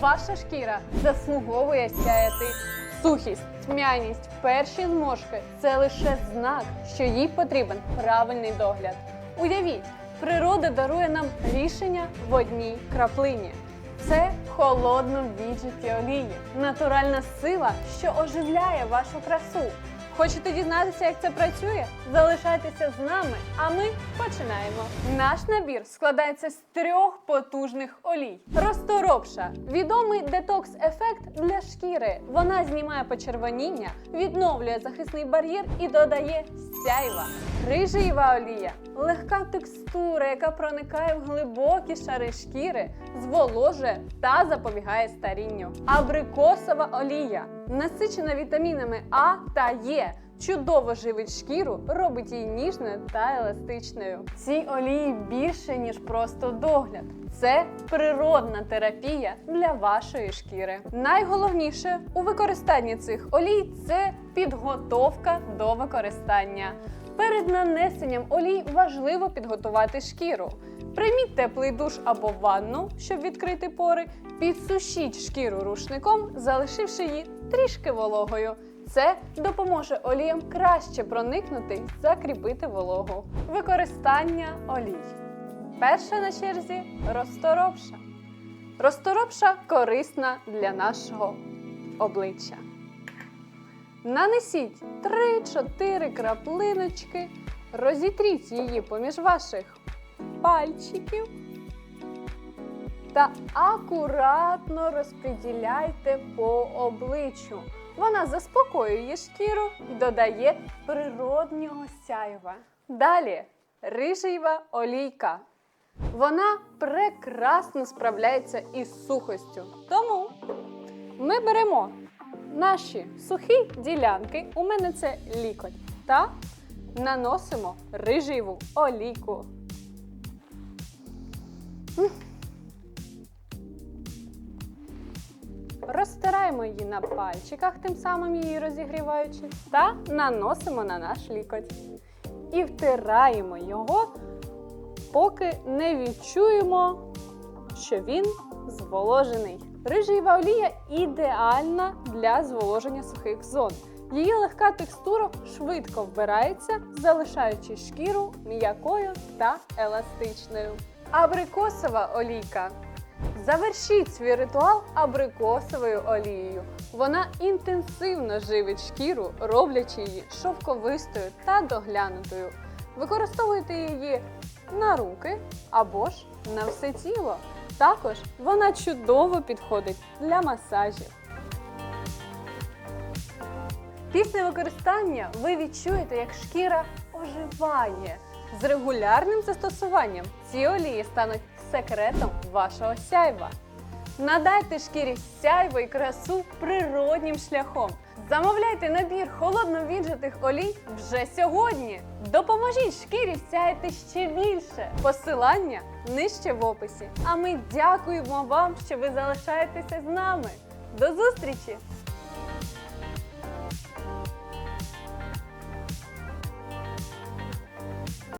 Ваша шкіра заслуговує сяяти. Сухість, тьмяність, перші зморшки це лише знак, що їй потрібен правильний догляд. Уявіть, природа дарує нам рішення в одній краплині. Це холодно віджиті олії, натуральна сила, що оживляє вашу красу. Хочете дізнатися, як це працює? Залишайтеся з нами, а ми починаємо. Наш набір складається з трьох потужних олій. Розторопша відомий детокс-ефект для шкіри. Вона знімає почервоніння, відновлює захисний бар'єр і додає сяйва. Рижиєва олія легка текстура, яка проникає в глибокі шари шкіри, зволожує та запобігає старінню. Абрикосова олія насичена вітамінами А та Е. Чудово живить шкіру, робить її ніжною та еластичною. Ці олії більше ніж просто догляд. Це природна терапія для вашої шкіри. Найголовніше у використанні цих олій це підготовка до використання. Перед нанесенням олій важливо підготувати шкіру. Прийміть теплий душ або ванну, щоб відкрити пори. Підсушіть шкіру рушником, залишивши її трішки вологою. Це допоможе оліям краще проникнути і закріпити вологу. Використання олій. Перша на черзі розторопша. Розторопша корисна для нашого обличчя. Нанесіть 3-4 краплиночки, розітріть її поміж ваших пальчиків та акуратно розподіляйте по обличчю. Вона заспокоює шкіру і додає природнього сяйва. Далі рижеєва олійка. Вона прекрасно справляється із сухостю. Тому ми беремо наші сухі ділянки, у мене це лікоть, та наносимо рижеву олійку. Розтираємо її на пальчиках, тим самим її розігріваючи, та наносимо на наш лікоть. І втираємо його, поки не відчуємо, що він зволожений. Рижеєва олія ідеальна для зволоження сухих зон. Її легка текстура швидко вбирається, залишаючи шкіру м'якою та еластичною. Абрикосова олійка. Завершіть свій ритуал абрикосовою олією. Вона інтенсивно живить шкіру, роблячи її шовковистою та доглянутою. Використовуйте її на руки або ж на все тіло. Також вона чудово підходить для масажів. Після використання ви відчуєте, як шкіра оживає. З регулярним застосуванням ці олії стануть секретом вашого сяйва. Надайте шкірі сяйво і красу природнім шляхом. Замовляйте набір холодно віджатих олій вже сьогодні. Допоможіть шкірі сяяти ще більше. Посилання нижче в описі. А ми дякуємо вам, що ви залишаєтеся з нами. До зустрічі!